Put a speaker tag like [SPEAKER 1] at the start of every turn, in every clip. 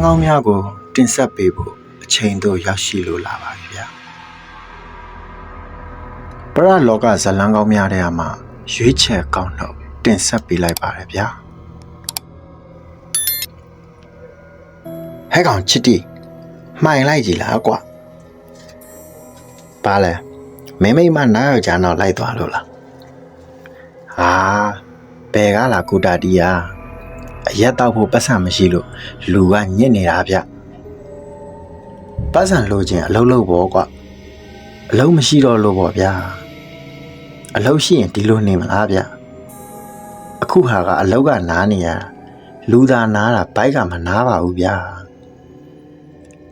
[SPEAKER 1] န်းကောင်းများကို တင်ဆက်ပေးဖို့အချိန်တို့ရောက်ရှိလိုလာပါပြီဗျာပရလောကဇလန်းကောင်းများတဲ့မှာရွေးချယ်ကောင်းတော့တင်ဆက်ပေးလိုက်ပါတယ်ဗျာဟဲ့ကောင်ချစ်တီမှိုင်လိုက်ကြည်လားကွာပါလဲမင်းမိမနားယောက်ျားတော့လိုက်သွားလို့လားဟာဘယ်ကလာကုတာတီယာ အရက်တော့ဖို့ပတ်စံမရှိလို့လူကညစ်နေတာဗျပတ်စံလိုချင်အလုံးလုံးပေါ့ကွာအလုံးမရှိတော့လို့ပေါ့ဗျာအလုံးရှိရင်ဒီလိုနေမလားဗျအခုဟာကအလောက်ကနားနေရလူသာနားတာဘိုက်ကမနားပါဘူးဗျာ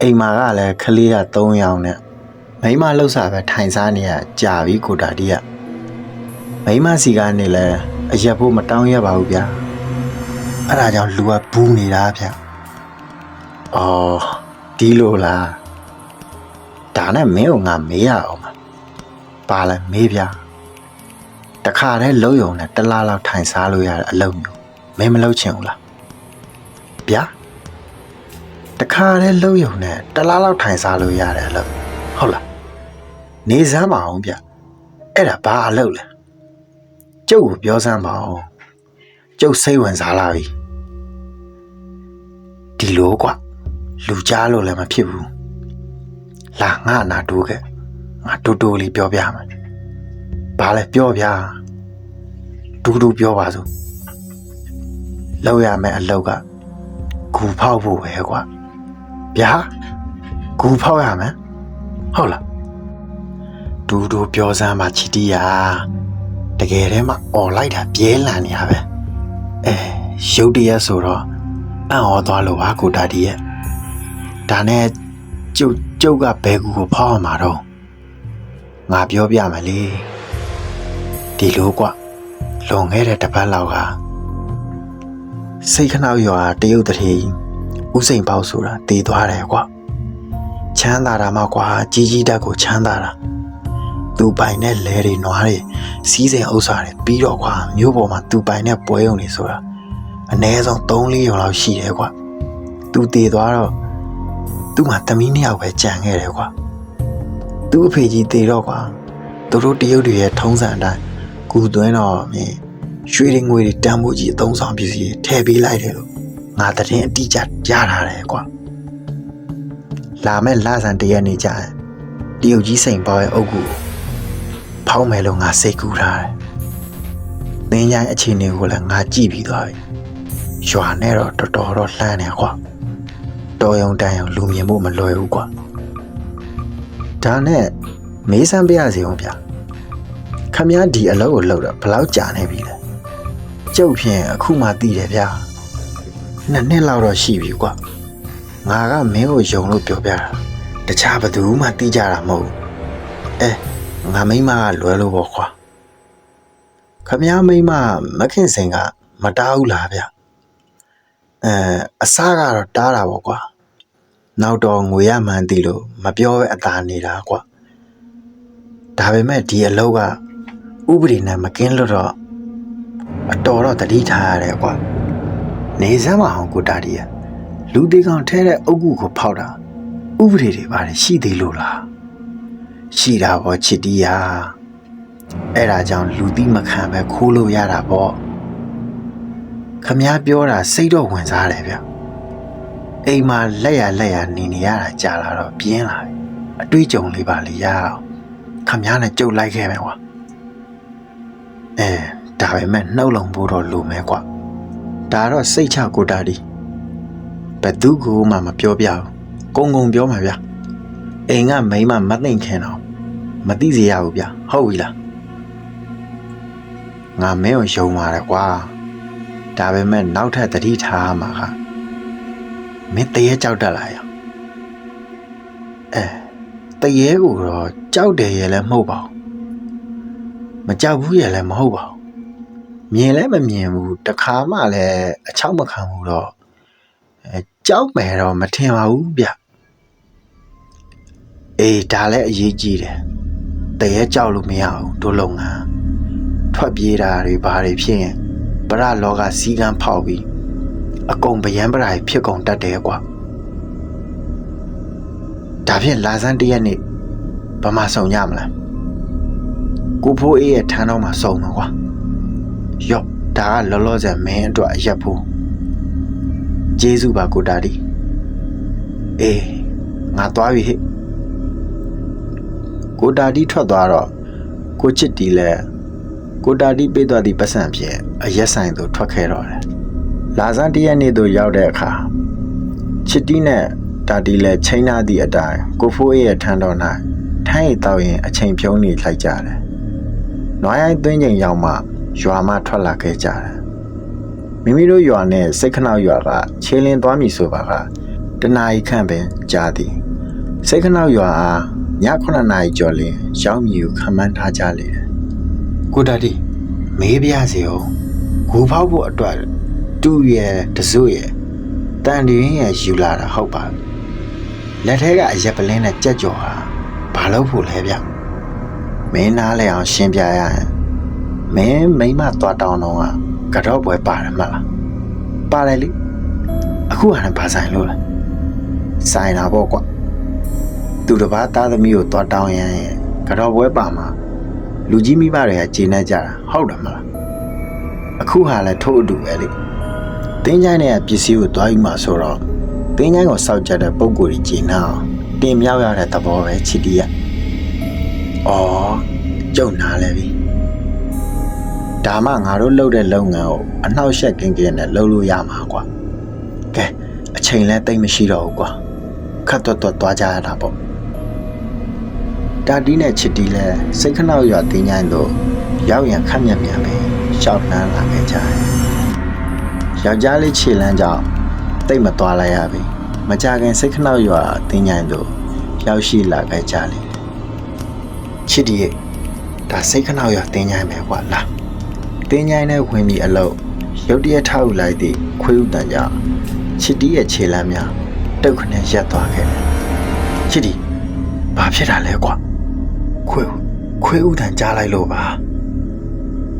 [SPEAKER 1] အိမ်မှာကလည်းခလေးက3ယောက်နဲ့မိမလှုပ်စာပဲထိုင်စားနေရကြာပြီကိုတာတီးကမိမစီကနေလဲအရက်ဖို့မတောင်းရပါဘူးဗျာ အဲ့ဒါကြောင့်လူကဘူးနေတာဗျအော်ဒီလိုလားဒါနဲ့မင်းကငါမေးရအောင်ပါပါလဲမေးဗျာတခါတည်းလုံယုံနဲ့တစ်လားလောက်ထိုင်စားလို့ရတဲ့အလုပ်မျိုးမင်းမလုပ်ချင်ဘူးလားဗျာတခါတည်းလုံယုံနဲ့တစ်လားလောက်ထိုင်စားလို့ရတဲ့အလုပ်ဟုတ်လားနေစမ်းပါအောင်ဗျအဲ့ဒါဘာအလုပ်လဲကျုပ်ကိုပြောစမ်းပါအောင်ကျုပ်စိတ်ဝင်စားလာပြီ ဒီလိုကွလူကြားလို့လည်းမဖြစ်ဘူးလာငါအနာတိုးခဲ့ငါတူတူလေးပြောပြမယ်ဘာလဲပြောပြတူတူပြောပါစို့လောက်ရမယ်အလောက်ကဂူဖောက်ဖို့ပဲကွာဗျာဂူဖောက်ရမယ်ဟုတ်လားတူတူပြောစမ်းပါချီတီယာတကယ်တည်းမှអော်လိုက်တာပြဲလန်နေရပဲအဲရုတ်တရက်ဆိုတော့ အံ့ဩသွားလို့ပါကိုတာဒီရဲ့ဒါနဲ့ကျုပ်ကျုပ်ကဘဲကူကိုဖောက်ရမှာတော့ငါပြောပြမယ်လေဒီလိုကွလွန်ခဲ့တဲ့တစ်ပတ်လောက်ကစိတ်ခဏရွာတရုတ်တထေဥစိန်ပေါက်ဆိုတာတည်သွားတယ်ကွချမ်းသာတာမှကွာကြီးကြီးတက်ကိုချမ်းသာတာသူပိုင်တဲ့လဲတွေနွားတွေစီးစိမ်ဥစ္စာတွေပြီးတော့ကွာမြို့ပေါ်မှာသူပိုင်တဲ့ပွဲုံတွေဆိုတာ အနည်းဆုံး3-4ရုံလောက်ရှိတယ်ကွာသူတည်သွားတော့သူ့မှာသမီးနှစ်ယောက်ပဲကြံခဲ့တယ်ကွာသူ့အဖေကြီးတည်တော့ကွာသူတို့တရုတ်တွေရဲ့ထုံးစံအတိုင်းကူသွင်းတော့မြင်ရွှေတွေငွေတွေတန်ဖိုးကြီးအသုံးဆောင်ပစ္စည်းတွေထည့်ပေးလိုက်တယ်လို့ငါသတင်းအတိအကျကြားထားတယ်ကွာလာမဲ့လာဆန်တရက်နေကြရင်တရုတ်ကြီးစိန်ပေါရဲ့အုပ်ကူဖောက်မယ်လို့ငါစိတ်ကူးထားတယ်။သင်ချိုင်းအခြေအနေကိုလည်းငါကြည့်ပြီးသွားပြီ။ ရွာနဲ့တော့တော်တော်တော့လှမ်းနေကွာ။တော်ယုံတန်ယုံလူမြင်ဖို့မလွယ်ဘူးကွာ။ဒါနဲ့မေးစမ်းပြရစီအောင်ဗျာ။ခမည်းဒီအလုပ်ကိုလုပ်တော့ဘယ်လောက်ကြာနေပြီလဲ။ကျုပ်ဖြင့်အခုမှသိတယ်ဗျာ။နှစ်နှစ်လောက်တော့ရှိပြီကွာ။ငါကမင်းကိုယုံလို့ပြောပြတာ။တခြားဘယ်သူမှသိကြတာမဟုတ်ဘူး။အဲငါမိမကလွယ်လို့ပေါ့ခွာခမည်းမိမမခင်စင်ကမတားဘူးလားဗျ အဲအစားကတော့တားတာပေါ့ကွာနောက်တော့ငွေရမှန်းသိလို့မပြောပဲအသာနေတာကွာဒါပေမဲ့ဒီအလုပ်ကဥပဒေနဲ့မကင်းလို့တော့အတော်တော့တတိထားရတယ်ကွာနေစမ်းမအောင်ကိုတာဒီရလူသေးကောင်ထဲတဲ့အုတ်ကူကိုဖောက်တာဥပဒေတွေပါတယ်ရှိသေးလို့လားရှိတာပေါ့ချစ်တီးယာအဲ့ဒါကြောင့်လူသိမခံပဲခိုးလို့ရတာပေါ့ ခမည်းပြောတာစိတ်တော့ဝင်စားတယ်ဗျအိမ်မှာလက်ရလက်ရနေနေရတာကြာလာတော့ပြင်းလာပြီအတွေးကြုံလေးပါလေရအောင်ခမည်းနဲ့ကြုတ်လိုက်ခဲ့မယ်ကွာအဲဒါပေမဲ့နှုတ်လုံဖို့တော့လိုမဲကွာဒါတော့စိတ်ချကိုတာဒီဘသူကမှမပြောပြဘူးကုံကုံပြောမှာဗျာအိမ်ကမိန်းမမသိမ့်ခင်တော့မသိစေရဘူးဗျဟုတ်ပြီလားငါမင်းကိုယုံပါတယ်ကွာ ဒါပေမဲ့နောက်ထပ်တတိထားမှာကမင်းတရေကြောက်တတ်လာရောအဲတရေကိုတော့ကြောက်တယ်ရဲ့လည်းမဟုတ်ပါဘူးမကြောက်ဘူးရဲ့လည်းမဟုတ်ပါဘူးမြင်လည်းမမြင်ဘူးတခါမှလည်းအချောက်မခံဘူးတော့အဲကြောက်မယ်တော့မထင်ပါဘူးဗျအေးဒါလည်းအရေးကြီးတယ်တရေကြောက်လို့မရဘူးတို့လုပ်ငန်းထွက်ပြေးတာတွေဘာတွေဖြစ်ရင် ပရလောကစီကံဖောက်ပြီးအကုန်ဗယံပရာဖြစ်ကုန်တတ်တယ်ကွာဒါဖြင့်လာစမ်းတရက်နေ့ဘာမှစုံရမလားကိုဖိုးအေးရဲ့ထမ်းတော့မှစုံမှာကွာယော့ဒါကလောလောဆယ်မင်းအတွက်အရက်ဖို့ကျေးဇူးပါကိုတာဒီအေးငါသွားပြီဟဲ့ကိုတာဒီထွက်သွားတော့ကိုချစ်တီလဲ ကိုတာဒီပေးသွားသည့်ပတ်စံဖြင့်အရက်ဆိုင်သို့ထွက်ခဲ့တော့တယ်လာစမ်းတရက်နေ့သို့ရောက်တဲ့အခါချစ်တီနဲ့တာဒီလဲချိန်နာသည့်အတိုင်းကိုဖိုးအေးရဲ့ထမ်းတော်၌ထိုင်းရီတောက်ရင်အချိန်ဖြုံးနေလိုက်ကြတယ်နွားရိုင်းသွင်းချိန်ရောက်မှရွာမှထွက်လာခဲ့ကြတယ်မိမိတို့ရွာနဲ့စိတ်ခနောက်ရွာကခြေလင်းသွားမည်ဆိုပါကတနာရီခန့်ပင်ကြာသည်စိတ်ခနောက်ရွာအားည9နာရီကျော်လင်ရောက်မည်ကိုခံမှန်းထားကြလေတယ် ကိုတာတီမေးပြစေအောင်ဂူဖောက်ဖို့အတွက်တူရဲ့တစွရဲ့တန်တွင်ရဲ့ယူလာတာဟုတ်ပါပြီလက်ထဲကအရက်ပလင်းနဲ့ကြက်ကြော်ဟာဘာလို့ဖို့လဲဗျမင်းနားလဲအောင်ရှင်းပြရရင်မင်းမိမသွားတောင်းတော့ကကတော့ပွဲပါတယ်မလားပါတယ်လေအခုဟာနဲ့ဘာဆိုင်လို့လဲဆိုင်တာပေါ့ကွာသူတစ်ပါးသားသမီးကိုသွားတောင်းရရင်ကတော့ပွဲပါမှာ လူကြီးမိဘတွေကကျေနပ်ကြတာဟုတ်တယ်မလားအခုဟာလည်းထို့အတူပဲလေတင်းချိုင်းနဲ့ပစ္စည်းကိုသွားယူမှာဆိုတော့တင်းချိုင်းကိုစောက်ကြတဲ့ပုံကိုယ်ကြီးကျေနပ်အောင်တင်မြောက်ရတဲ့သဘောပဲချစ်တီးရ။အော်ကြုံနာလဲပြီ။ဒါမှငါတို့လုပ်တဲ့လုပ်ငန်းကိုအနှောက်အယှက်ကင်းကင်းနဲ့လုပ်လို့ရမှာကွာ။ကဲအချိန်လဲတိတ်မရှိတော့ဘူးကွာ။ခတ်တွတ်တွတ်သွားကြရတာပေါ့။ တာတီးနဲ့ချစ်တီးလဲစိတ်ခနောက်ရွာတင်းချိုင်းတို့ရောက်ရင်ခက်မြက်မြန်ပဲရှောက်နှမ်းလာခဲ့ကြတယ်။ယောက်ျားလေးခြေလမ်းကြောင့်တိတ်မသွားလိုက်ရပြီ။မကြခင်စိတ်ခနောက်ရွာတင်းချိုင်းတို့ရောက်ရှိလာခဲ့ကြလေချစ်ဒီရဲ့ဒါစိတ်ခနောက်ရွာတင်းချိုင်းပဲကွာလားတင်းချိုင်းနဲ့ဝင်ပြီးအလုပ်ရုတ်တရက်ထောက်လိုက်သည့်ခွေးဥတန်ကြောင့်ချစ်ဒီရဲ့ခြေလမ်းများတုတ်ခနဲ့ရက်သွားခဲ့တယ်ချစ်ဒီဘာဖြစ်တာလဲကွာ ခွေးခွေးဥတန်ကြားလိုက်လို့ပါ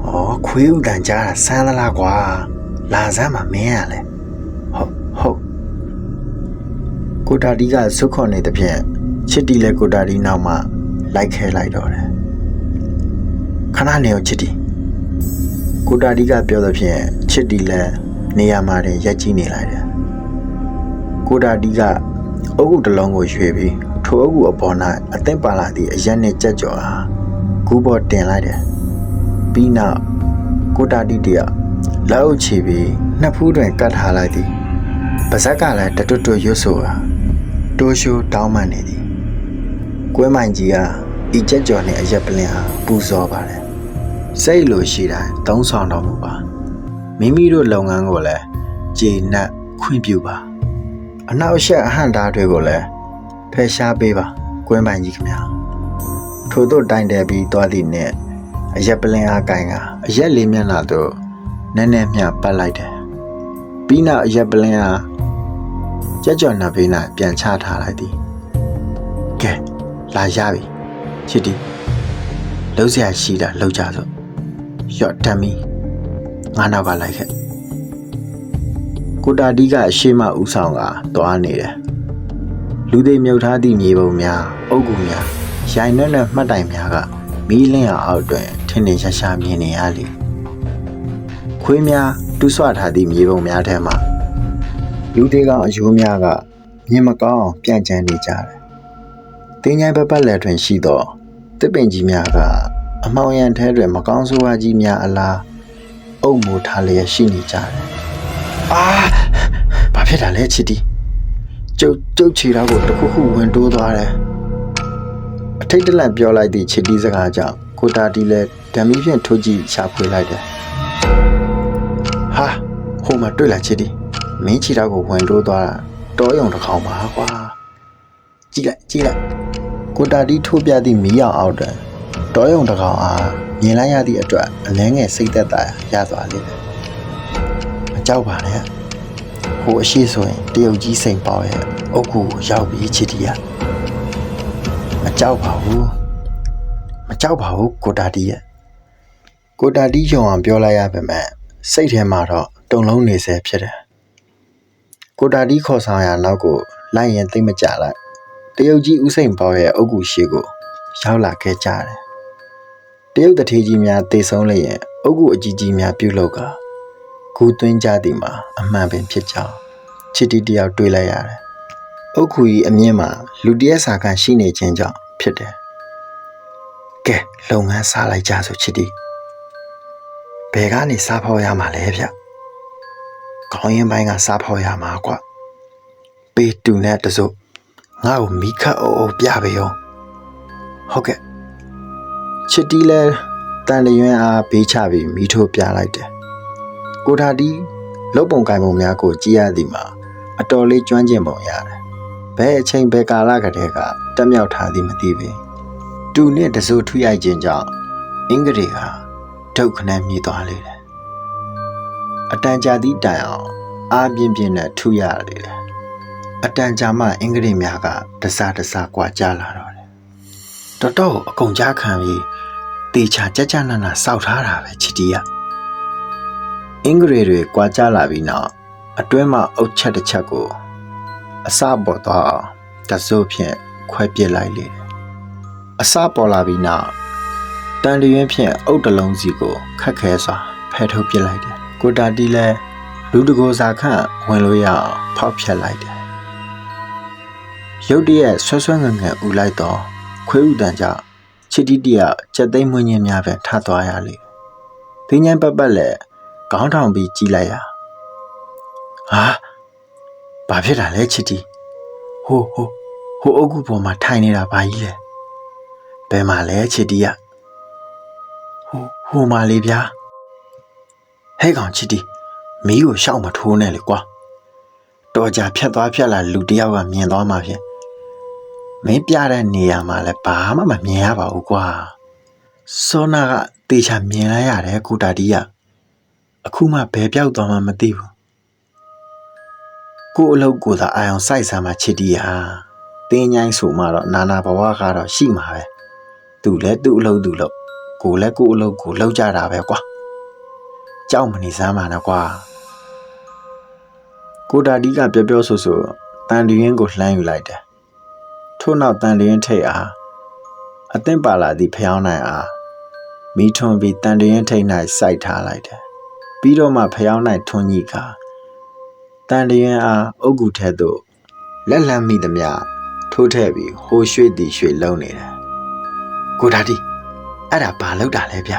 [SPEAKER 1] ဩခွေးဥတန်ကြားတာဆန်းသလားကွာလာစမ်းမှာမင်းရလဲဟုတ်ဟုတ်ကိုတာတီကဇွတ်ခွန်နေတဲ့ဖြင့်ချစ်တီလဲကိုတာတီနောက်မှလိုက်ခဲလိုက်တော့တယ်ခဏနေအောင်ချစ်တီကိုတာတီကပြောသဖြင့်ချစ်တီလဲနေရာမှာတင်ရက်ကြည့်နေလိုက်တယ်ကိုတာတီကအုပ်ကုတစ်လုံးကိုရွေပြီး ထိုအုပ်ကုအပေါ်၌အသင့်ပါလာသည့်အရက်နဲ့ကြက်ကြော်ဟာကူးပေါ်တင်လိုက်တယ်ပြီးနောက်ကိုတာတီတရလက်အုပ်ချပြီးနှစ်ဖူးတွင်ကတ်ထားလိုက်သည်ပါဇက်ကလည်းတတွတ်တွတ်ရွတ်ဆိုတာတိုးရှိုးတောင်းမှန်နေသည်ကွဲမိုင်ကြီးကဤကြက်ကြော်နဲ့အရက်ပလင်ဟာပူဇော်ပါတယ်စိတ်လိုရှိတိုင်းသုံးဆောင်တော်မူပါမိမိတို့လုပ်ငန်းကိုလည်းကျေနပ်ခွင့်ပြုပါအနောက်အရှက်အဟန့်သားတွေကိုလည်း ဖယ်ရှားပေးပါကွင်းပိုင်ကြီးခင်ဗျာထို့သို့တိုင်တယ်ပြီးသွားသည့်နှင့်အရက်ပလင်းအားကိုင်ကအရက်လေးမျက်နှာသို့နည်းနည်းမျှပတ်လိုက်တယ်ပြီးနောက်အရက်ပလင်းအားကြက်ကြော်နှဖေး၌ပြန်ချထားလိုက်သည်ကဲလာရပြီချစ်တီလှုပ်ရှားရှိတာလှုပ်ကြစို့ရော့တမ်းပြီးငါနောက်ပါလိုက်ခဲ့ကိုတာတီးကအရှိမဦးဆောင်ကသွားနေတယ် လူတွေမြုပ်ထားသည့်မြေပုံများအုပ်ကူများရိုင်နှက်နဲ့မှတ်တိုင်များကမီးလင်းအောင်အောက်တွင်ထင်းထင်းရှားရှားမြင်နေရလေခွေးများတူးဆွထားသည့်မြေပုံများထဲမှာလူတွေကောင်အယိုးများကမြင်မကောင်းအောင်ပြန့်ကျန်းနေကြတယ်။တင်းញိုင်းပပတ်လက်တွင်ရှိသောတစ်ပင်ကြီးများကအမောင်ရံထဲတွင်မကောင်းဆိုးဝါးကြီးများအလားအုပ်မိုးထားလျက်ရှိနေကြတယ်။အာဘာဖြစ်တာလဲချစ်တီ ကျုပ်ကျုပ်ခြေတော်ကိုတခုခုဝင်တိုးသွားတယ်။အထိတ်တလန့်ပြောလိုက်သည့်ချစ်တီစကားကြောင့်ကိုတာတီလည်းဓမ္မီဖြင့်ထိုးကြည့်ရှာဖွေလိုက်တယ်။ဟာဟိုမှာတွေ့လာချစ်တီမင်းခြေတော်ကိုဝင်တိုးသွားတာတောယုံတစ်ခေါင်ပါကွာကြည့်လိုက်ကြည့်လိုက်ကိုတာတီထိုးပြသည့်မီးရောင်အောက်တွင်တောယုံတစ်ခေါင်အားမြင်လိုက်ရသည့်အတွက်အလင်းငယ်စိတ်သက်သာရသွားလိမ့်မယ်မကြောက်ပါနဲ့ ဟိုအရှိဆိုရင်တရုတ်ကြီးစိန်ပေါရဲ့အုတ်ကူကိုရောက်ပြီးချစ်တီးရမကြောက်ပါဘူးမကြောက်ပါဘူးကိုတာတီရဲ့ကိုတာတီယုံအောင်ပြောလိုက်ရပါမယ်စိတ်ထဲမှာတော့တုံလုံးနေစေဖြစ်တယ်ကိုတာတီခေါ်ဆောင်ရနောက်ကိုလိုက်ရင်သိမကြလိုက်တရုတ်ကြီးဦးစိန်ပေါရဲ့အုတ်ကူရှိကိုရောက်လာခဲ့ကြတယ်တရုတ်တထေးကြီးများတေဆုံးလျင်အုတ်ကူအကြီးကြီးများပြုတ်လောက်က ဂူသွင်းကြသည်မှာအမှန်ပင်ဖြစ်ကြောင်းချစ်တီတယောက်တွေးလိုက်ရတယ်အုတ်ကူကြီးအမြင့်မှာလူတရက်စာကရှိနေခြင်းကြောင့်ဖြစ်တယ်ကဲလုပ်ငန်းစားလိုက်ကြဆိုချစ်တီဘယ်ကနေစားဖောက်ရမှာလဲဗျခေါင်းရင်ပိုင်းကစားဖောက်ရမှာကွပေးတူနဲ့တစို့ငါ့ကိုမိခတ်အုပ်အုပ်ပြပေးအောင်ဟုတ်ကဲ့ချစ်တီလဲတန်လျွန်းအားဘေးချပြီးမိထိုးပြလိုက်တယ် ကိုထာတီလုတ်ပုံကင်ပုံများကိုကြည့်ရသည်မှာအတော်လေးကျွမ်းကျင်ပုံရတယ်ဘယ်အချိန်ဘယ်ကာလကတည်းကတက်မြောက်ထားသည်မသိပေတူနဲ့တစို့ထွရိုက်ခြင်းကြောင့်အင်္ဂရေကဒုက္ခနဲ့မြည်သွားလေတယ်အတန်ကြာသည့်တိုင်အောင်အားပြင်းပြင်းနဲ့ထူရလေတယ်အတန်ကြာမှအင်္ဂရိများကတစားတစားကွာကြလာတော့တယ်တော်တော်အကုန်ကြားခံပြီးတေချာကြကြနနစောက်ထားတာပဲချီတီက အင်္ဂရိတွေကွာကြလာပြီးနောက်အတွင်းမှာအုတ်ချက်တစ်ချက်ကိုအစပေါ်တော့အောင်တစိုးဖြင့်ခွဲပစ်လိုက်လေတယ်အစပေါ်လာပြီးနောက်တန်လျင်းဖြင့်အုတ်တလုံးစီကိုခက်ခဲစွာဖဲထုတ်ပစ်လိုက်တယ်ကိုတာတီလဲလူတကိုစာခန့်ဝင်လို့ရအောင်ဖောက်ဖြတ်လိုက်တယ်ရုတ်တရက်ဆွဲဆွဲငငယ်ဥလိုက်တော့ခွေးဥတန်ကြောင့်ချစ်တီတရကြက်သိမ်းမွင်းခြင်းများပဲထသွားရလေ။တင်းញမ်းပတ်ပတ်လက် ခေါင်းထောင်ပြီးကြည်လိုက်ရ။ဟာဘာဖြစ်တာလဲချစ်တီ။ဟိုဟိုဟိုအုတ်ကူပေါ်မှာထိုင်နေတာဘာကြီးလဲ။ဘယ်မှာလဲချစ်တီက။ဟိုဟိုမှာလေဗျာ။ဟဲ့ကောင်ချစ်တီမီးကိုရှောက်မထိုးနဲ့လေကွာ။တော်ကြဖြတ်သွားဖြတ်လာလူတယောက်ကမြင်သွားမှဖြင့်မင်းပြတဲ့နေရာမှာလည်းဘာမှမမြင်ရပါဘူးကွာစောနာကတေချာမြင်လိုက်ရတယ်ကုတာတီးက အခုမှဘယ်ပြောက်သွားမှမသိဘူးကို့အလုပ်ကိုသာအာယုံစိုက်ဆမ်းမှချစ်တီးဟာတင်းញိုင်းဆိုမှတော့နာနာဘဝကတော့ရှိမှာပဲသူလည်းသူ့အလုပ်သူလုပ်ကိုလည်းကို့အလုပ်ကိုလုပ်ကြတာပဲကွာကြောက်မနေစမ်းပါနဲ့ကွာကိုတာတီးကပြောပြောဆိုဆိုတန်ဒီရင်ကိုလှမ်းယူလိုက်တယ်ထို့နောက်တန်လျင်းထိတ်အားအသင့်ပါလာသည့်ဖျောင်းနိုင်အားမိထွန်ပြီးတန်လျင်းထိတ်၌စိုက်ထားလိုက်တယ် ပြီးတော့မှဖျောင်းနိုင်ထွန်ကြီးကတန်လျင်းအားအုတ်ကူထဲသို့လက်လန်းမိသည်မြထိုးထည့်ပြီးဟိုရွှေ့သည်ရွှေ့လုံးနေတယ်ကိုဒါတီအဲ့ဒါဘာလောက်တာလဲဗျ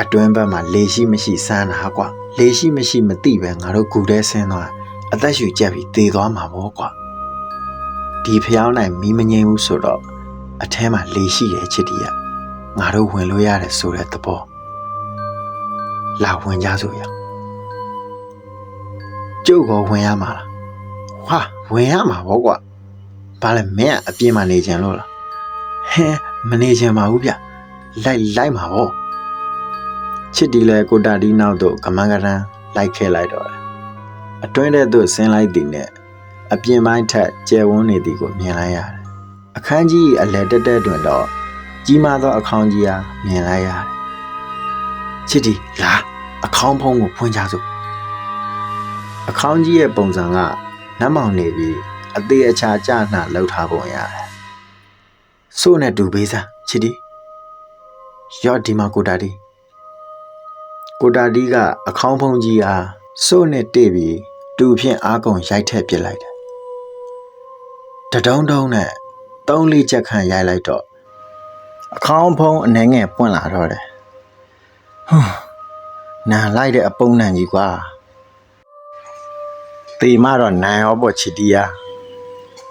[SPEAKER 1] အတွင်းဘက်မှာလေရှိမရှိစမ်းတာကွာလေရှိမရှိမသိပဲငါတို့ကူတဲ့ဆင်းသွားအသက်ရှူကြက်ပြီးသေသွားမှာပေါ့ကွာဒီဖျောင်းနိုင်မီးမငိမ့်ဘူးဆိုတော့အထဲမှာလေရှိတယ်ချစ်တီကငါတို့ဝင်လို့ရတယ်ဆိုတဲ့သဘော လာဝင်ကြဆိုရကျုပ်ကောဝင်ရမှာလားဟာဝင်ရမှာပေါ့ကွာဘာလဲမင်းကအပြင်းမှနေကြလို့လားဟဲမနေချင်ပါဘူးဗျလိုက်လိုက်မှာပေါ့ချစ်တီလဲကိုတာတီနောက်တော့ကမန်းကရန်လိုက်ခဲလိုက်တော့တယ်အတွင်းထဲသို့ဆင်းလိုက်သည်နဲ့အပြင်ပိုင်းထက်ကျယ်ဝန်းနေသည်ကိုမြင်လိုက်ရတယ်။အခန်းကြီးအလယ်တက်တက်တွင်တော့ကြီးမားသောအခန်းကြီးအားမြင်လိုက်ရတယ်။ ချစ်တီလာအခေါင်းဖုံးကိုဖွင့်ကြစို့။အခန်းကြီးရဲ့ပုံစံကနတ်မောင်နေပြီးအသေးအချာကြနှံလှုပ်ထားပုံရတယ်။စိုးနဲ့တူပေးစမ်းချစ်တီရော့ဒီမာကိုတာတီကိုတာတီကအခေါင်းဖုံးကြီးအားစိုးနဲ့တိပြီးတူဖြင့်အားကုန်ရိုက်ထည့်ပစ်လိုက်တယ်တတုံးတုံးနဲ့သုံးလေးချက်ခန့်ရိုက်လိုက်တော့အခေါင်းဖုံးအနှဲငယ်ပွင့်လာတော့တယ် ဟွန်းနန်လိုက်တဲ့အပုံနန်ကြီးကွာတေမတော့နန်ရောပေါ့ချီတီးယာ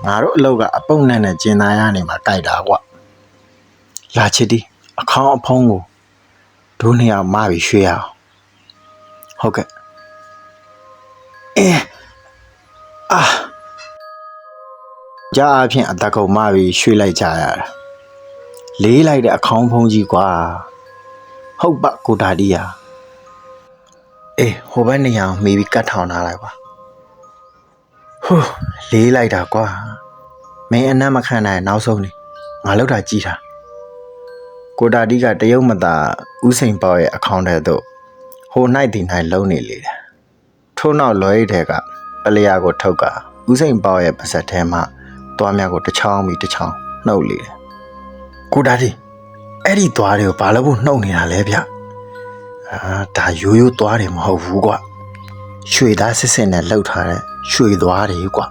[SPEAKER 1] ငါတို့အလုပ်ကအပုံနန်နဲ့ကျင်သားရနေမှာကြိုက်တာကွာလာချီတီးအခေါင်းအဖုံးကိုဒိုးနေအောင်မပြီးရွှေ့ရအောင်ဟုတ်ကဲ့အဲအာကြားအဖြစ်အသက်ကုန်မပြီးရွှေ့လိုက်ကြရတာလေးလိုက်တဲ့အခေါင်းဖုံးကြီးကွာ ဟုတ်ပကိုတာတီးယာအေးဟိုဘက်နေရာမေးပြီးကတ်ထောင်ထားလိုက်ပါဟိုးလေးလိုက်တာကွာမင်းအနမ်းမခံနိုင်နောက်ဆုံးနေငါလောက်တာကြည်တာကိုတာတီးကတရုတ်မသားဥစိန်ပေါရဲ့အကောင့်ထဲသို့ဟို၌ဒီ၌လုံးနေလေတယ်ထို့နောက်လွယ်တဲ့ကပလျာကိုထုတ်ကဥစိန်ပေါရဲ့ပါဇက်ထဲမှာသွားများကိုတစ်ချောင်းပြီးတစ်ချောင်းနှုတ်လေတယ်ကိုတာဒီ အဲ့ဒီသွားတွေကိုဘာလို့ဖို့နှုတ်နေတာလဲဗျအာဒါရိုးရိုးသွားတယ်မဟုတ်ဘူးကွာရွှေသားစစ်စစ်နဲ့လှုပ်ထားတဲ့ရွှေသွားတွေကွာ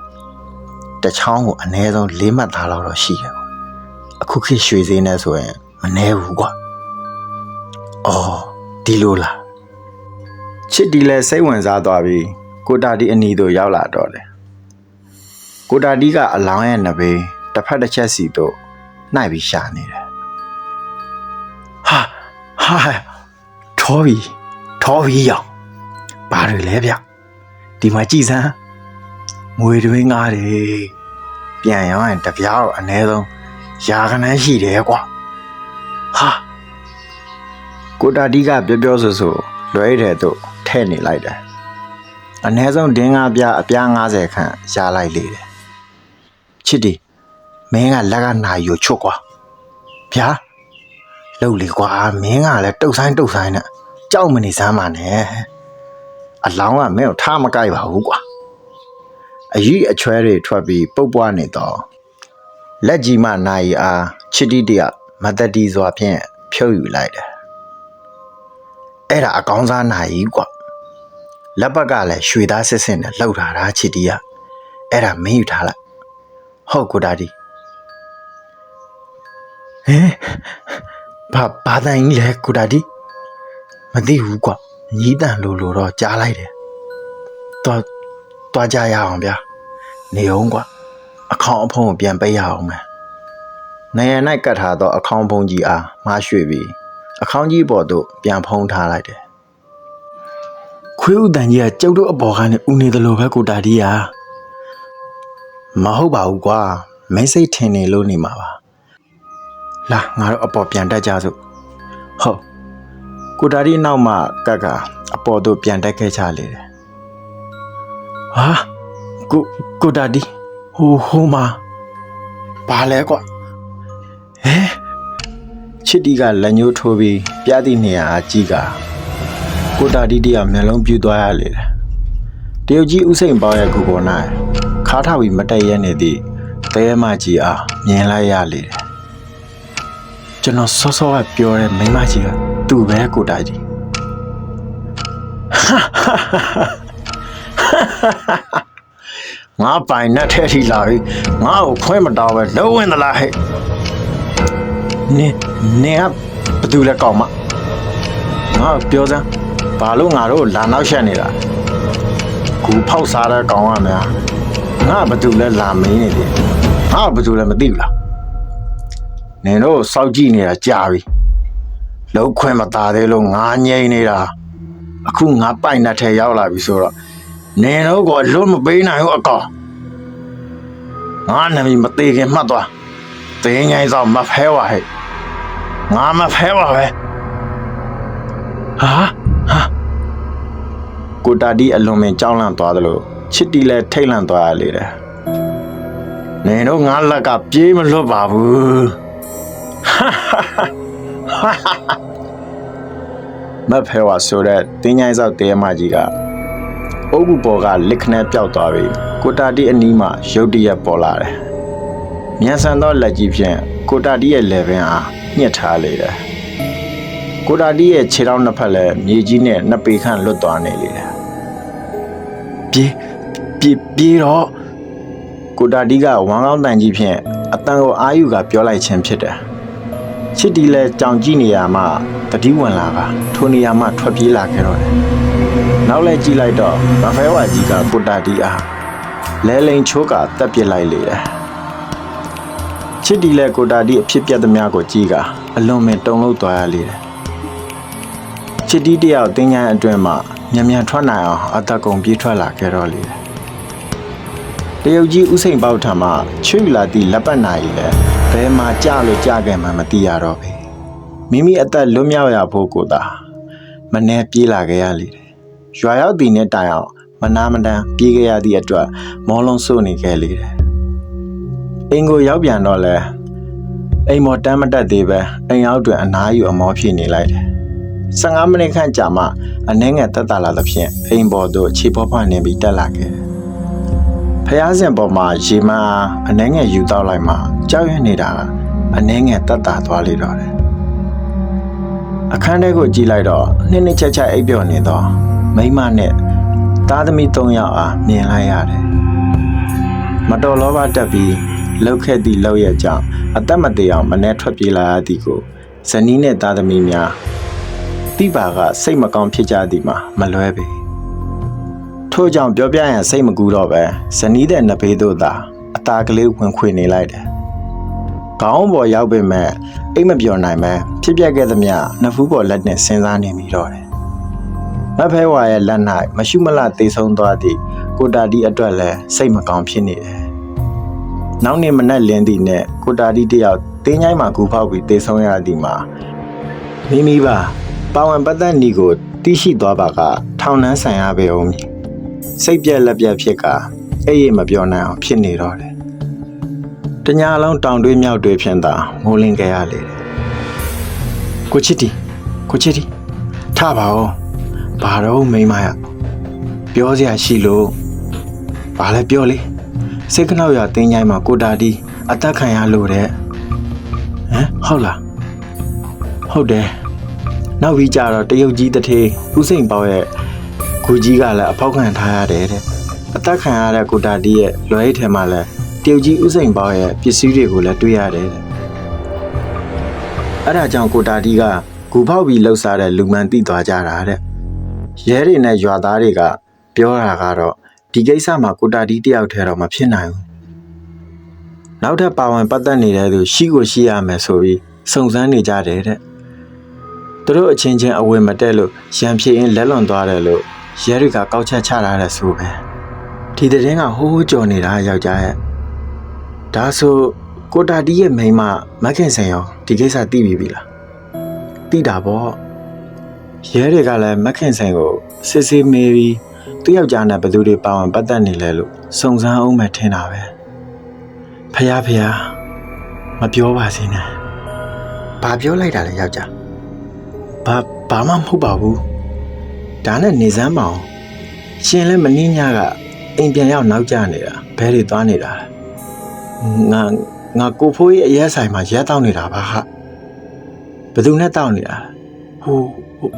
[SPEAKER 1] တစ်ချောင်းကိုအနည်းဆုံး၄မှတ်သားလောက်တော့ရှိတယ်ကွာအခုခေတ်ရွှေစင်းနဲ့ဆိုရင်မနှဲဘူးကွာအော်ဒီလိုလား
[SPEAKER 2] ချစ်တီလည်းစိတ်ဝင်စားသွားပြီးကိုတာတီအနီတို့ရောက်လာတော့တယ်ကိုတာတီကအလောင်းရဲ့နဘေးတစ်ဖက်တစ်ချက်စီတို့နှိုက်ပြီးရှာနေတယ်
[SPEAKER 1] ဟာ ဟာထောပြီထောပြီရောင်ဘာတွေလဲဗျဒီမှာကြည်စမ်းငွေတွင်းငါးတွေပြန်ရောင်းရင်တစ်ပြားတော့အနည်းဆုံးရာခဏန်းရှိတယ်ကွာဟာ
[SPEAKER 2] ကိုတာတီကပြောပြောဆိုဆိုလွဲတဲ့တို့ထဲ့နေလိုက်တယ်အ ਨੇ ဆုံးဒင်းကားပြအပြား90ခန့်ရှားလိုက်လေတယ်
[SPEAKER 1] ချစ်တီမင်းကလက်ကနာယူချွတ်ကွာဗျာ လှုပ်လေကွာမင်းကလည်းတုတ်ဆိုင်တုတ်ဆိုင်နဲ့ကြောက်မနေစမ်းပါနဲ့အလောင်းကမင်းကိုထားမကြိုက်ပါဘူးကွာ
[SPEAKER 2] အကြီးအချွဲတွေထွက်ပြီးပုတ်ပွားနေတော့လက်ကြီးမှနိုင်အားချစ်တီတရမတတီစွာဖြင့်ဖြုတ်ယူလိုက်တယ်
[SPEAKER 1] အဲ့ဒါအကောင်းစားနာကြီးကွာလက်ပတ်ကလည်းရွှေသားစစ်စစ်နဲ့လှုပ်ထားတာချစ်တီကအဲ့ဒါမင်းယူထားလိုက်ဟုတ်ကိုဒါဒီဟဲ ဘာဘာတန်ကြီးလဲကိုဒါဒီမသိဘူးကွာညီးတန်လိုလိုတော့ကြားလိုက်တယ်သွားသွားကြရအောင်ဗျာနေအောင်ကွာအခေါင်အဖုံးကိုပြန်ပေးရအောင်မယ်
[SPEAKER 2] နေရ၌ကတ်ထားသောအခေါင်ဖုံးကြီးအားမှားရွှေ့ပြီးအခေါင်ကြီးပေါ်သို့ပြန်ဖုံးထားလိုက်တယ်
[SPEAKER 1] ခွေးဥတန်ကြီးကကျုပ်တို့အပေါ်ကနေဦးနေတယ်လို့ပဲကိုတာဒီယာမဟုတ်ပါဘူးကွာမင်းစိတ်ထင်နေလို့နေမှာပါ လာငါတို့အပေါ်ပြန်တက်ကြစို့ဟုတ်
[SPEAKER 2] ကိုတာရီနောက်မှကတ်ကအပေါ်သို့ပြန်တက်ခဲ့ချလေတယ်
[SPEAKER 1] ဟာကိုကိုတာဒီဟိုဟိုမှာဘာလဲကွာဟဲ
[SPEAKER 2] ချစ်တီကလက်ညှိုးထိုးပြီးပြသည့်နေရာအားကြည့်ကကိုတာတီတယောက်မျက်လုံးပြူသွားရလေတယ်တရုတ်ကြီးဥစိန်ပေါရဲ့ကူပေါ်၌ခါထပြီးမတက်ရဲနေသည့်တဲမကြီးအားမြင်လိုက်ရလေတယ်
[SPEAKER 1] ကျွန်တော်စောစောကပြောတဲ့မိန်းမကြီးကသူ့ပဲကိုတာကြီး
[SPEAKER 2] ငါပိုင်နဲ့ထဲထိလာပြီငါ့ကိုခွဲမတော်ပဲလုံးဝင်သလားဟဲ့
[SPEAKER 1] နင်းနင်းကဘသူလဲကောင်းမ
[SPEAKER 2] ငါ့ကိုပြောစမ်းဘာလို့ငါတို့လာနောက်ရှက်နေတာကူဖောက်စားတဲ့ကောင်ကများငါဘာတူလဲလာမင်းနေတယ်ငါဘာတူလဲမသိဘူးလား နင်တို့စောက်ကြည့်နေတာကြာပြီလုံးခွဲမသားသေးလို့ငါငြိမ့်နေတာအခုငါပိုင်နဲ့ထဲရောက်လာပြီဆိုတော့နင်တို့ကလွတ်မပေးနိုင်ဘူးအကောင်ငါနာမည်မသေးခင်မှတ်သွားတင်းငိုင်းဆောင်မဖဲဝါဟဲ့ငါမဖဲဝါပဲ
[SPEAKER 1] ဟာဟာ
[SPEAKER 2] ကိုတာတီအလွန်ပင်ကြောက်လန့်သွားသလိုချစ်တီလည်းထိတ်လန့်သွားရလေတယ်။နင်တို့ငါလက်ကပြေးမလွတ်ပါဘူး။ မဖဲဝါဆိုတဲ့တင်းញိုင်းဆောက်တဲမကြီးကအုပ်ကူပေါ်ကလက်ခနဲ့ပျောက်သွားပြီးကိုတာတီအနီးမှာရုတ်တရက်ပေါ်လာတယ်။မြန်ဆန်သောလက်ကြီးဖြင့်ကိုတာတီရဲ့လက်ပင်အားညှစ်ထားလေတယ်။ကိုတာတီရဲ့ခြေထောက်နှစ်ဖက်လည်းမြေကြီးနဲ့နှစ်ပေခန့်လွတ်သွားနေလေတယ်
[SPEAKER 1] ပြေးပြေးပြေးတော့
[SPEAKER 2] ကိုတာတီကဝမ်းကောင်းတန်ကြီးဖြင့်အတန်ကိုအာယူကပြောလိုက်ခြင်းဖြစ်တယ် ချစ်တီလဲကြောင်ကြည့်နေရမှတတိဝင်လာကထိုနေရာမှထွက်ပြေးလာခဲ့တော့တယ်နောက်လဲကြည့်လိုက်တော့မဖဲဝါကြီးကကိုတာတီအားလဲလိန်ချိုးကတက်ပစ်လိုက်လေတယ်ချစ်တီလဲကိုတာတီအဖြစ်ပြက်သမျှကိုကြည့်ကအလွန်ပင်တုန်လှုပ်သွားရလေတယ်ချစ်တီတယောက်တင်းချိုင်းအတွင်းမှာမြန်မြန်ထွက်နိုင်အောင်အသက်ကုန်ပြေးထွက်လာခဲ့တော့လေတယ်တရုတ်ကြီးဥစိန်ပေါက်ထံမှချွေလာသည့်လက်ပတ်နိုင်လဲဘ ယ်မှာကြလို့ကြခဲ့မှမသိရတော့ပဲမိမိအသက်လွတ်မြောက်ရဖို့ကိုသာမနှဲပြေးလာခဲ့ရလေတယ်ရွာရောက်တည်နဲ့တိုင်အောင်မနာမတန်ပြေးခဲ့ရသည့်အတွက်မောလုံးစိုးနေခဲ့လေတယ်အင်ကိုရောက်ပြန်တော့လဲအိမ်မော်တမ်းမတက်သေးပဲအိမ်ရောက်တွင်အနားယူအမောဖြစ်နေလိုက်တယ်15မိနစ်ခန့်ကြာမှအနှဲငယ်တက်တာလာသဖြင့်အိမ်ပေါ်သို့ခြေပေါ်ဖွားနေပြီးတက်လာခဲ့တယ်ဖះစင်ပေါ်မှာရေမန်းအားအနှဲငယ်ယူတော့လိုက်မှ ကြောက်ရွံ့နေတာကအနှဲငယ်တတ်တာသွားလေတော့တယ်အခန်းထဲကိုကြည့်လိုက်တော့နှစ်နှစ်ချက်ချက်အိပ်ပျော်နေတော့မိန်းမနဲ့သားသမီး၃ယောက်အားမြင်လိုက်ရတယ်မတော်လောဘတက်ပြီးလှုပ်ခဲ့သည့်လောက်ရကြောင့်အသက်မသေးအောင်မနှဲထွက်ပြေးလာရသည်ကိုဇနီးနဲ့သားသမီးများတိပါကစိတ်မကောင်းဖြစ်ကြသည်မှာမလွဲပေထို့ကြောင့်ပြောပြရင်စိတ်မကူတော့ပဲဇနီးတဲ့နဘေးတို့သာအตาကလေးဝင်ခွေနေလိုက်တယ်။ ခေါင်းပေါ်ရောက်ပေမဲ့အိတ်မပြောနိုင်ပဲဖြစ်ပျက်ခဲ့သမျှနှစ်ဖူးပေါ်လက်နဲ့စဉ်းစားနေမိတော့တယ်။မဖဲဝါရဲ့လက်၌မရှုမလတေဆုံးသွားသည့်ကိုတာတီအတွက်လည်းစိတ်မကောင်းဖြစ်နေတယ်။နောက်နေ့မနက်လင်းသည့်နဲ့ကိုတာတီတယောက်တင်းချိုင်းမှာကူဖောက်ပြီးတေဆုံးရသည်မှာမိမိပါပါဝင်ပတ်သက်နီကိုတီးရှိသွားပါကထောင်နှန်းဆိုင်ရပေအောင်မည်စိတ်ပြက်လက်ပြက်ဖြစ်ကအဲ့ရမပြောနိုင်အောင်ဖြစ်နေတော့တယ်။ တညာလုံးတောင်တွေးမြောက်တွေးဖြင့်သာမိုးလင်းခဲ့ရလေတယ်။ကိုချစ်တီကိုချစ်တီထပါဦး။ဘာတော့မိန်းမရပြောစရာရှိလို့ဘာလဲပြောလေစိတ်ကနောက်ရတင်းချိုင်းမှာကိုတာတီအသက်ခံရလို့တဲ့ဟမ်ဟုတ်လားဟုတ်တယ်နောက်ပြီးကြတော့တရုတ်ကြီးတစ်ထေးဦးစိန်ပေါရဲ့ကိုကြီးကလည်းအဖောက်ခံထားရတယ်တဲ့အသက်ခံရတဲ့ကိုတာတီရဲ့လွယ်ရိတ်ထဲမှာလည်း တရုတ်ကြီးဥစိန်ပေါရဲ့ပစ္စည်းတွေကိုလည်းတွေ့ရတယ်တဲ့အဲ့ဒါကြောင့်ကိုတာတီကဂူဖောက်ပြီးလှုပ်ရှားတဲ့လူမှန်တိသွားကြတာတဲ့ရဲတွေနဲ့ရွာသားတွေကပြောတာကတော့ဒီကိစ္စမှာကိုတာတီတယောက်တည်းတော့မဖြစ်နိုင်ဘူးနောက်ထပ်ပါဝင်ပတ်သက်နေတဲ့သူရှိကိုရှိရမယ်ဆိုပြီးစုံစမ်းနေကြတယ်တဲ့သူတို့အချင်းချင်းအဝယ်မတက်လို့ရံဖြစ်ရင်လက်လွန်သွားတယ်လို့ရဲတွေကကောက်ချက်ချလာတဲ့ဆိုပဲဒီတဲ့င်းကဟိုးဟိုးကြော်နေတာယောက်ျားရဲ့ ဒါဆိုကိုတာတီရဲ့မိန်းမမက်ခင်ဆန်ရောဒီကိစ္စသိပြီပြီလားသိတာပေါ့ရဲတွေကလည်းမက်ခင်ဆန်ကိုစစ်စစ်မေးပြီးသူ့ယောက်ျားနဲ့ဘယ်သူတွေပါဝင်ပတ်သက်နေလဲလို့စုံစမ်းအောင်မှထင်တာပဲဖះဖះမပြောပါစေနဲ့ဘာပြောလိုက်တာလဲယောက်ျားဘာဘာမှမဟုတ်ပါဘူးဒါနဲ့နေစမ်းမအောင်ရှင်လည်းမနှင်းညကအိမ်ပြန်ရောက်နောက်ကျနေတာဘဲတွေသွားနေတာ ငါငါကိုဖိုးရဲ့အရက်ဆိုင်မှာရက်တောက်နေတာပါဟာဘယ်သူနဲ့တောက်နေတာဟိုဟို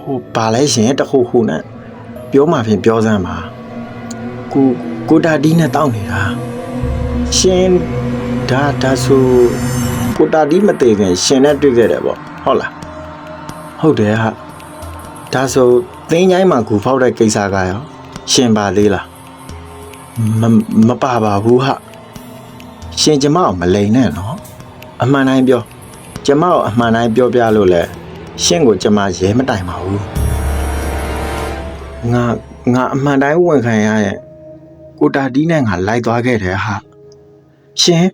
[SPEAKER 2] ဟိုဘာလဲရှင်တခုခုနဲ့ပြောမှဖြင့်ပြောစမ်းပါကိုကိုတာတီးနဲ့တောက်နေတာရှင်ဒါဒါဆိုကိုတာတီးမသေးခင်ရှင်နဲ့တွေ့ခဲ့တယ်ပေါ့ဟုတ်လားဟုတ်တယ်ဟာဒါဆိုသင်းချိုင်းမှာကူဖောက်တဲ့ကိစ္စကရောရှင်ပါသေးလားမမပါပါဘူးဟာ ရှင်ကျမကိုမလိန်နဲ့နော်အမှန်တိုင်းပြောကျမကိုအမှန်တိုင်းပြောပြလို့လဲရှင့်ကိုကျမရဲမတိုင်ပါဘူးငါငါအမှန်တိုင်းဝန်ခံရရဲ့ကိုတာတီးနဲ့ငါလိုက်သွားခဲ့တယ်ဟာရှင်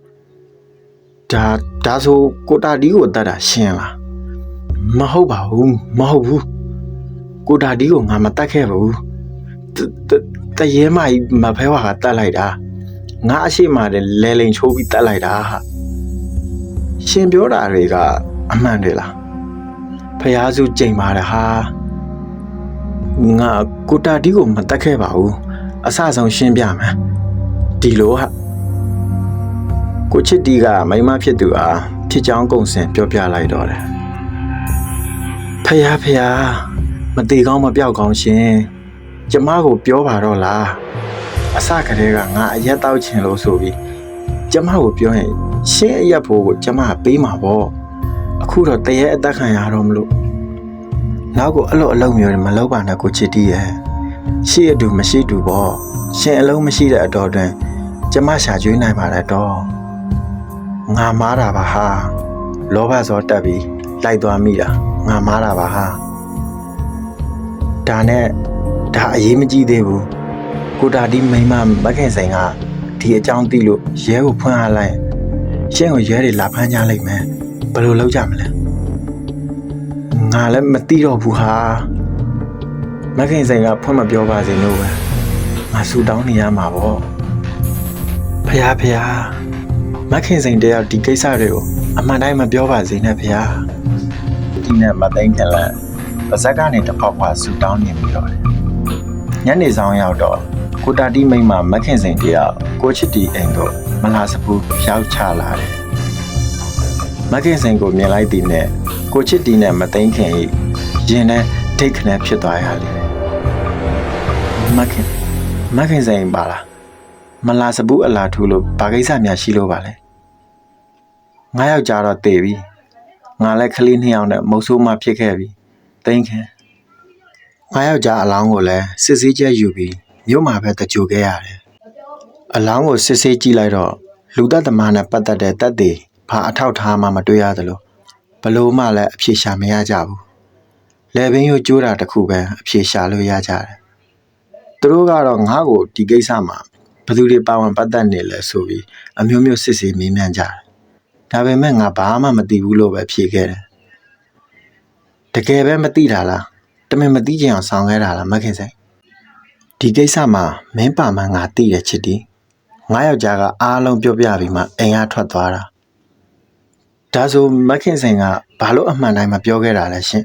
[SPEAKER 2] ဒါဒါဆိုကိုတာတီးကိုတတ်တာရှင်လားမဟုတ်ပါဘူးမဟုတ်ဘူးကိုတာဒီကိုငါမတတ်ခဲ့ပါဘူးတတတရဲမကြီးမဖဲဝါကတတ်လိုက်တာ ငါအရှိမတဲ့လဲလိန်ချိုးပြီးတတ်လိုက်တာဟာရှင်ပြောတာတွေကအမှန်တွေလားဖះစုကြိမ်ပါတယ်ဟာငါကိုတာဒီကိုမတတ်ခဲ့ပါဘူးအဆအဆုံးရှင်းပြမယ်ဒီလိုဟာကိုချစ်တီကမိန်းမဖြစ်သူအားဖြစ်ချောင်းကုံစင်ပြောပြလိုက်တော့တယ်ဖယားဖယားမတေကောင်းမပြောက်ကောင်းရှင်ကျမကိုပြောပါတော့လား အစကတည်းကငါအရက်တောက်ချင်လို့ဆိုပြီးကျမကိုပြောရင်ရှင်းအရက်ဖို့ကိုကျမကပေးမှာပေါ့အခုတော့တရေအသက်ခံရတော့မလို့နောက်ကိုအဲ့လိုအလုံးမျိုးတွေမလုပ်ပါနဲ့ကိုချစ်တီးရဲ့ရှေ့အတူမရှိတူပေါ့ရှင်အလုံးမရှိတဲ့အတော်တွင်ကျမရှာကျွေးနိုင်ပါတဲ့တော့ငါမားတာပါဟာလောဘစောတက်ပြီးလိုက်သွားမိတာငါမားတာပါဟာဒါနဲ့ဒါအရေးမကြီးသေးဘူး ကိုတာဒီမိန်းမမခင်ဆိုင်ကဒီအကြောင်းသိလို့ရဲကိုဖွင့်ရလိုက်ရှင်းကိုရဲတွေလာဖမ်းကြလိုက်မယ်ဘယ်လိုလုပ်ကြမလဲငါလည်းမသိတော့ဘူးဟာမခင်ဆိုင်ကဖွင့်မပြောပါစေလို့ပဲငါဆူတောင်းနေရမှာပေါ့ဖះဖះမခင်ဆိုင်တယောက်ဒီကိစ္စတွေကိုအမှန်တိုင်းမပြောပါစေနဲ့ဖះဒီနဲ့မသိန်းခင်လဲပါဇက်ကနေတစ်ခေါက်ခွာဆူတောင်းနေပြီးတော့တယ်ညနေဆောင်ရောက်တော့ ကိုတာတီမိန်းမမခင်စိန်တယောက်ကိုချစ်တီအိမ်ကိုမလာစပူရောက်ချလာတယ်မခင်စိန်ကိုမြင်လိုက်သည်နဲ့ကိုချစ်တီနဲ့မသိန်းခင်ဤရင်နဲ့ဒိတ်ခနဲ့ဖြစ်သွားရလေမခင်မခင်စိန်ပါလားမလာစပူအလားထူလို့ဘာကိစ္စများရှိလို့ပါလဲငါယောက်ျားတော့တည်ပြီငါလည်းကလေးနှစ်ယောက်နဲ့မုတ်ဆိုးမှဖြစ်ခဲ့ပြီသိန်းခင်ငါယောက်ျားအလောင်းကိုလည်းစစ်ဆေးချက်ယူပြီး မြို့မှာပဲတကြိုခဲ့ရတယ်။အလောင်းကိုစစ်ဆေးကြည့်လိုက်တော့လူသက်သမားနဲ့ပတ်သက်တဲ့တပ်တွေဘာအထောက်ထားမှမတွေ့ရသလိုဘလို့မှလည်းအဖြေရှာမရကြဘူး။လေဘင်းရိုးကျိုးတာတစ်ခုပဲအဖြေရှာလို့ရကြတယ်။သူတို့ကတော့ငါ့ကိုဒီကိစ္စမှာဘယ်သူတွေပါဝင်ပတ်သက်နေလဲဆိုပြီးအမျိုးမျိုးစစ်ဆေးမေးမြန်းကြတယ်။ဒါပေမဲ့ငါဘာမှမသိဘူးလို့ပဲဖြေခဲ့တယ်။တကယ်ပဲမသိတာလား။တမင်မသိချင်အောင်ဆောင်ခဲ့တာလားမခင်စိန်။ ဒီကိစ္စမှာမင်းပါမှငါသိတယ်ချစ်တီ။ငါယောက်ျားကအားလုံးပြောပြပြီးမှအိမ်ကထွက်သွားတာ။ဒါဆိုမခင်စိန်ကဘာလို့အမှန်တိုင်းမပြောခဲ့တာလဲရှင်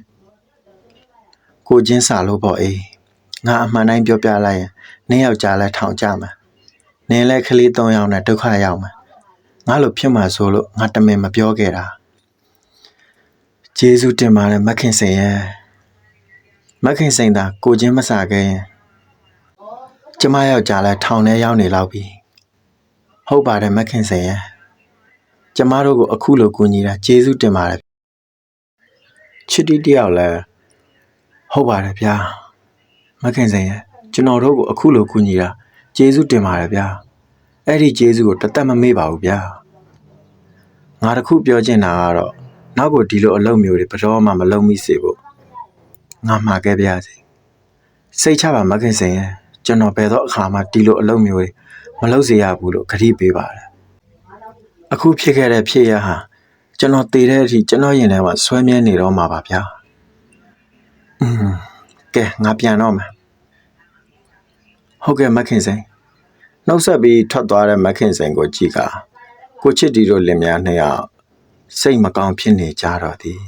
[SPEAKER 2] ။ကိုချင်းစာလို့ပေါ့အေး။ငါအမှန်တိုင်းပြောပြလိုက်ရင်နင်းယောက်ျားလည်းထောင်ကြမှာ။နင်းလည်းကလေး၃ယောက်နဲ့ဒုက္ခရောက်မှာ။ငါလိုဖြစ်မှာဆိုလို့ငါတမင်မပြောခဲ့တာ။ကျေးဇူးတင်ပါတယ်မခင်စိန်ရဲ့။မခင်စိန်သာကိုချင်းမစာခဲ့ရင် ကျမယောက်ျားလဲထောင်ထဲရောက်နေလောက်ပြီဟုတ်ပါတယ်မခင်စိန်ရဲ့ကျမတို့ကိုအခုလိုကူညီတာကျေးဇူးတင်ပါတယ်ချစ်တီတယောက်လဲဟုတ်ပါတယ်ဗျာမခင်စိန်ရဲ့ကျွန်တော်တို့ကိုအခုလိုကူညီတာကျေးဇူးတင်ပါတယ်ဗျာအဲ့ဒီကျေးဇူးကိုတသက်မမေ့ပါဘူးဗျာငါတခုပြောချင်တာကတော့နောက်ကိုဒီလိုအလုပ်မျိုးတွေဘယ်တော့မှမလုပ်မိစေဖို့ငါမှာခဲ့ပါရစေစိတ်ချပါမခင်စင်ရဲ့ ကျွန်တော်ဘယ်တော့အခါမှဒီလိုအလုပ်မျိုးတွေမလုပ်စေရဘူးလို့ဂရုပေးပါတယ်အခုဖြစ်ခဲ့တဲ့ဖြစ်ရဟာကျွန်တော်တည်တဲ့အထိကျွန်တော်ရင်ထဲမှာဆွဲမြဲနေတော့မှာပါဗျာอืมကဲငါပြန်တော့မယ်ဟုတ်ကဲ့မခင်စင်နှုတ်ဆက်ပြီးထွက်သွားတဲ့မခင်စင်ကိုကြည့်ကကိုချစ်တီတို့လင်မယားနှစ်ယောက်စိတ်မကောင်းဖြစ်နေကြတော့သည်